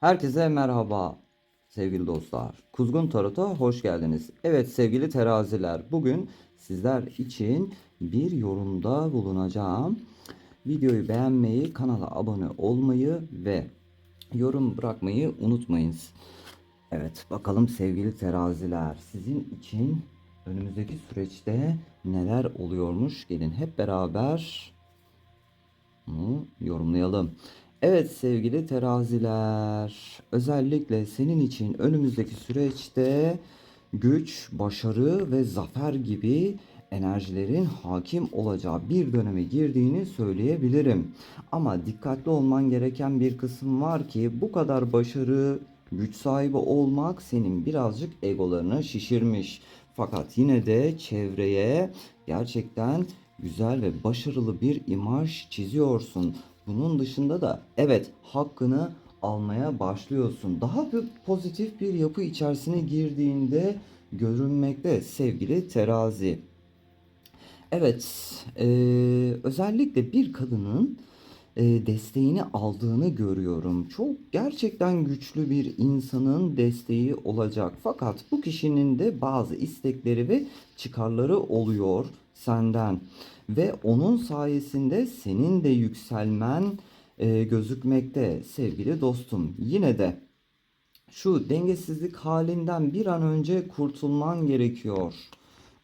Herkese merhaba sevgili dostlar. Kuzgun Tarot'a hoş geldiniz. Evet sevgili teraziler bugün sizler için bir yorumda bulunacağım. Videoyu beğenmeyi, kanala abone olmayı ve yorum bırakmayı unutmayınız. Evet bakalım sevgili teraziler sizin için önümüzdeki süreçte neler oluyormuş gelin hep beraber bunu yorumlayalım. Evet sevgili teraziler, özellikle senin için önümüzdeki süreçte güç, başarı ve zafer gibi enerjilerin hakim olacağı bir döneme girdiğini söyleyebilirim. Ama dikkatli olman gereken bir kısım var ki bu kadar başarı, güç sahibi olmak senin birazcık egolarını şişirmiş. Fakat yine de çevreye gerçekten güzel ve başarılı bir imaj çiziyorsun. Bunun dışında da evet hakkını almaya başlıyorsun. Daha bir pozitif bir yapı içerisine girdiğinde görünmekte sevgili terazi. Evet, eee, özellikle bir kadının desteğini aldığını görüyorum. Çok gerçekten güçlü bir insanın desteği olacak. Fakat bu kişinin de bazı istekleri ve çıkarları oluyor senden. Ve onun sayesinde senin de yükselmen eee, gözükmekte sevgili dostum. Yine de şu dengesizlik halinden bir an önce kurtulman gerekiyor.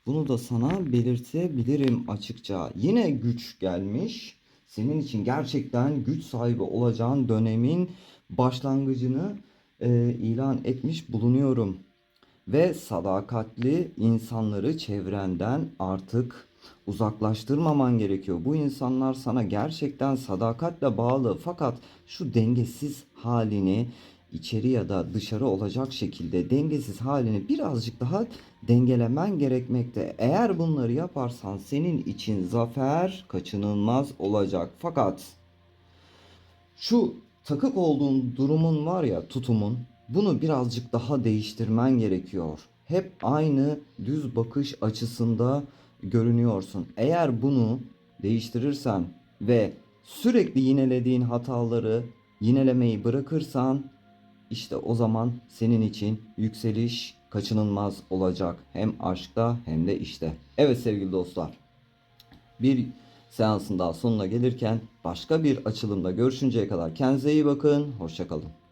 Bunu da sana belirtebilirim açıkça. Yine güç gelmiş. Senin için gerçekten güç sahibi olacağın dönemin başlangıcını e, ilan etmiş bulunuyorum. Ve sadakatli insanları çevrenden artık uzaklaştırmaman gerekiyor. Bu insanlar sana gerçekten sadakatle bağlı fakat şu dengesiz halini içeri ya da dışarı olacak şekilde dengesiz halini birazcık daha dengelemen gerekmekte. Eğer bunları yaparsan senin için zafer kaçınılmaz olacak. Fakat şu takık olduğun durumun var ya tutumun bunu birazcık daha değiştirmen gerekiyor. Hep aynı düz bakış açısında görünüyorsun. Eğer bunu değiştirirsen ve sürekli yinelediğin hataları yinelemeyi bırakırsan işte o zaman senin için yükseliş kaçınılmaz olacak. Hem aşkta hem de işte. Evet sevgili dostlar. Bir seansın daha sonuna gelirken başka bir açılımda görüşünceye kadar kendinize iyi bakın. Hoşçakalın.